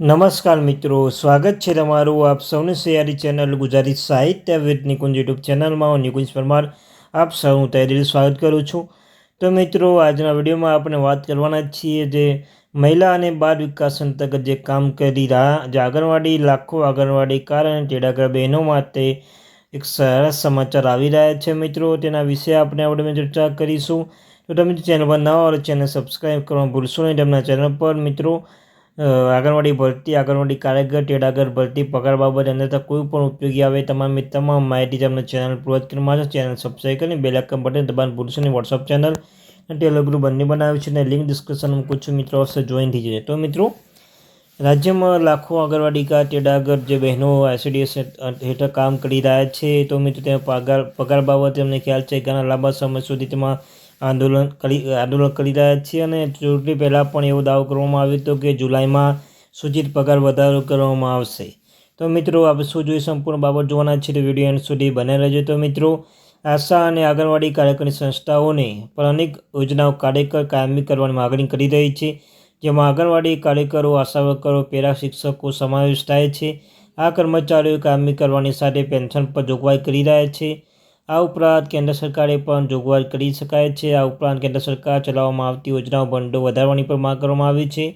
નમસ્કાર મિત્રો, સ્વાગત છે તમારું આપ સૌની સૈયારી ચેનલ ગુજરાતી સાહિત્ય વિદ નિકુંજ યુટ્યુબ ચેનલમાં હું નિકુંજ પરમાર આપ સૌનું તૈયારી સ્વાગત કરું છું. તો મિત્રો, આજના વિડીયોમાં આપણે વાત કરવાના છીએ જે મહિલા અને બાળ વિકાસ અંતર્ગત જે કામ કરી રહ્યા જે આંગણવાડી, લાખો આંગણવાડી કારણે ટેડાગર બહેનો માટે એક સરસ સમાચાર આવી રહ્યા છે મિત્રો. તેના વિશે આપણે આપણે ચર્ચા કરીશું. તો તમે ચેનલ પર ન હોય ચેનલ સબસ્ક્રાઈબ કરવા ભૂલશો નહીં. તેમના ચેનલ પર મિત્રો આંગણવાડી ભરતી, આંગણવાડી કારીગર તેડાગર ભરતી, પગાર બાબત અન્યથા કોઈ પણ ઉપયોગી આવે તમામ તમામ માહિતી તમને ચેનલ કરવામાં છે ચેનલ સબસ્ક્રાઈબ કરીને બે લાખ બટન દબાણ ભૂલશો વોટ્સઅપ ચેનલ અને ટેલિગ્રુપ બંને બનાવ્યું છે અને લિંક ડિસ્ક્રિપ્શન મૂકું મિત્રો, અવશ્ય જોઈન થઈ જશે તો મિત્રો, રાજ્યમાં લાખો આંગણવાડી કા તેડાગર જે બહેનો એસડીએસ હેઠળ કામ કરી રહ્યા છે, તો મિત્રો તે પગાર પગાર બાબતે અમને ખ્યાલ છે, ઘણા લાંબા સમય સુધી તેમાં આંદોલન કરી આંદોલન કરી રહ્યા છીએ અને ચૂંટણી પહેલાં પણ એવો દાવો કરવામાં આવ્યો હતો કે જુલાઈમાં સૂચિત પગાર વધારો કરવામાં આવશે. તો મિત્રો આપણે શું જોઈએ સંપૂર્ણ બાબત જોવાના છે તો વીડિયો એન્ડ સુધી બને રહેજો. તો મિત્રો, આશા અને આંગણવાડી કાર્યકરની સંસ્થાઓને પણ અનેક યોજનાઓ કાર્યકર કાયમી કરવાની માગણી કરી રહી છે, જેમાં આંગણવાડી કાર્યકરો, આશા વર્કરો, પેરા શિક્ષકો સમાવેશ થાય છે. આ કર્મચારીઓ કાયમી કરવાની સાથે પેન્શન પર જોગવાઈ કરી રહ્યા છે. આ ઉપરાંત કેન્દ્ર સરકારે પણ જોગવાઈ કરી શકાય છે. આ ઉપરાંત કેન્દ્ર સરકાર ચલાવવામાં આવતી યોજનાઓ ભંડો વધારવાની પણ માંગ કરવામાં આવી છે.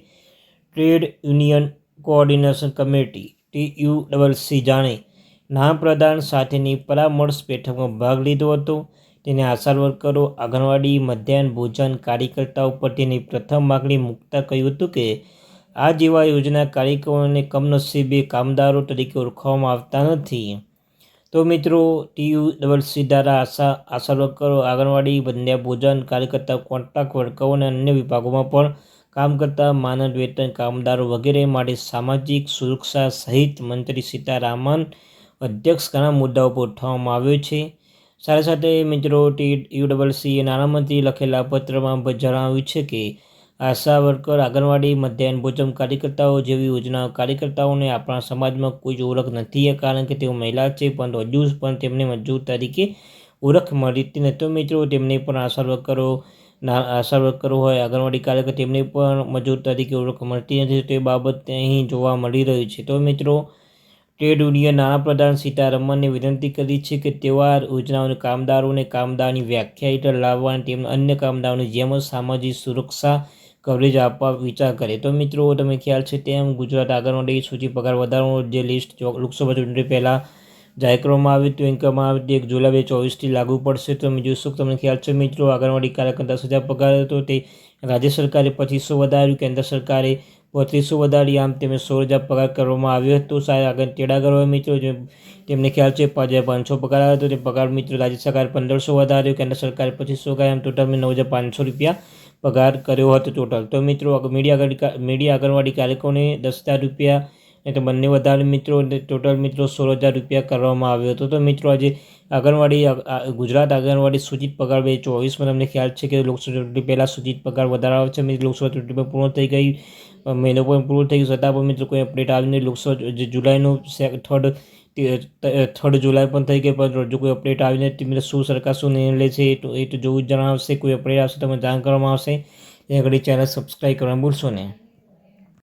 Trade union coordination committee T U C જાણે નામ પ્રદાન સાથેની પરામર્શ બેઠકમાં ભાગ લીધો હતો. તેને આશા વર્કરો, આંગણવાડી, મધ્યાહન ભોજન કાર્યકર્તાઓ પર તેની પ્રથમ માગણી મૂકતા કહ્યું હતું કે, આ જેવા યોજના કાર્યક્રમોને કમનસીબે કામદારો તરીકે ઓળખવામાં આવતા નથી. તો મિત્રો, ટીયુ ડબલ સી દ્વારા આશા આશા વર્કરો, આંગણવાડી બંને ભોજન, કાર્યકર્તા કોન્ટ્રાક્ટ વર્કરો અને અન્ય વિભાગોમાં પણ કામ કરતા માનદ, વેતન, કામદારો વગેરે માટે સામાજિક સુરક્ષા સહિત મંત્રી સીતારામન અધ્યક્ષ ઘણા મુદ્દાઓ પર ઉઠાવવામાં આવ્યો છે. સાથે સાથે મિત્રો, ટી, યુ ડબલ સીએ નાણામંત્રી લખેલા પત્રમાં જણાવ્યું છે કે આશા વર્કર, આંગણવાડી, મધ્યાહન ભોજન કાર્યકર્તાઓ જેવી યોજનાઓ કાર્યકર્તાઓને આપણા સમાજમાં કોઈ જ ઓળખ નથી. કારણ કે તેઓ મહિલા છે, પરંતુ હજુ પણ તેમને મજૂર તરીકે ઓળખ મળતી નથી. મિત્રો, તેમને પણ આશા વર્કરો આશા વર્કરો હોય, આંગણવાડી કાર્યકર તેમને પણ મજૂર તરીકે ઓળખ મળતી નથી. તે બાબત અહીં જોવા મળી રહ્યું છે. તો મિત્રો, ટ્રેડ યુનિયન નાણાપ્રધાન સીતારમણને વિનંતી કરી છે કે તેવા યોજનાઓને કામદારોને કામદારની વ્યાખ્યા હેઠળ લાવવા અને તેમને અન્ય કામદારોની જેમ જ સામાજિક સુરક્ષા કવરેજ આપવા વિચાર કરે. તો મિત્રો તમે ખ્યાલ છે તેમ ગુજરાત આંગણવાડી સૂચિ પગાર વધારવાનો જે લિસ્ટ લોકસભા ચૂંટણી પહેલાં જાહેર કરવામાં આવ્યું હતું, એમ કહેવામાં આવ્યું હતું એક જુલાઈ બે ચોવીસથી લાગુ પડશે. તો તમે તમને ખ્યાલ છે મિત્રો આંગણવાડી કાર્યકર્તા હજાર પગાર હતો. તે રાજ્ય સરકારે પચીસો વધાર્યું, કેન્દ્ર સરકારે બત્રીસો વધારી. આમ તેમને સોળ હજાર પગાર કરવામાં આવ્યો હતો. સાહેબ, આગળ તેડાગર હોય મિત્રો તેમને ખ્યાલ છે, પાંચ પાંચસો પગાર આવ્યો હતો. તે પગાર મિત્રો, રાજ્ય સરકારે પંદરસો વધાર્યો, કેન્દ્ર સરકારે પચીસો ગયા આમ ટોટલ નવ હજાર પાંચસો રૂપિયા પગાર કર્યો હતો ટોટલ તો મિત્રો મીડિયા આગળ મીડિયા આંગણવાડી કાર્યકોને દસ હજાર રૂપિયા અને તો બંને વધારે મિત્રો ટોટલ મિત્રો સોળ હજાર રૂપિયા કરવામાં આવ્યો હતો. તો મિત્રો, આજે આંગણવાડી ગુજરાત આંગણવાડી સૂચિત પગાર બે ચોવીસમાં તમને ખ્યાલ છે કે લોકસભા ચૂંટણી પહેલાં સૂચિત પગાર વધારાવો છે. લોકસભા ચૂંટણી પૂર્ણ થઈ ગઈ. મહિનો પણ પૂરો થઈ ગયો છતાં પણ મિત્રો કોઈ અપડેટ આવીને લોકસભા જુલાઈનું થર્ડ થર્ડ જુલાઈ પણ થઈ ગઈ, પણ હજુ કોઈ અપડેટ આવીને નથી. શું સરકાર શું નિર્ણય લે છે એ તો એ તો જોવું જણાવશે. કોઈ અપડેટ આવશે તમને જાણ કરવામાં આવશે. એ ઘડી ચેનલ સબસ્ક્રાઈબ કરવાનું ભૂલશો નહીં.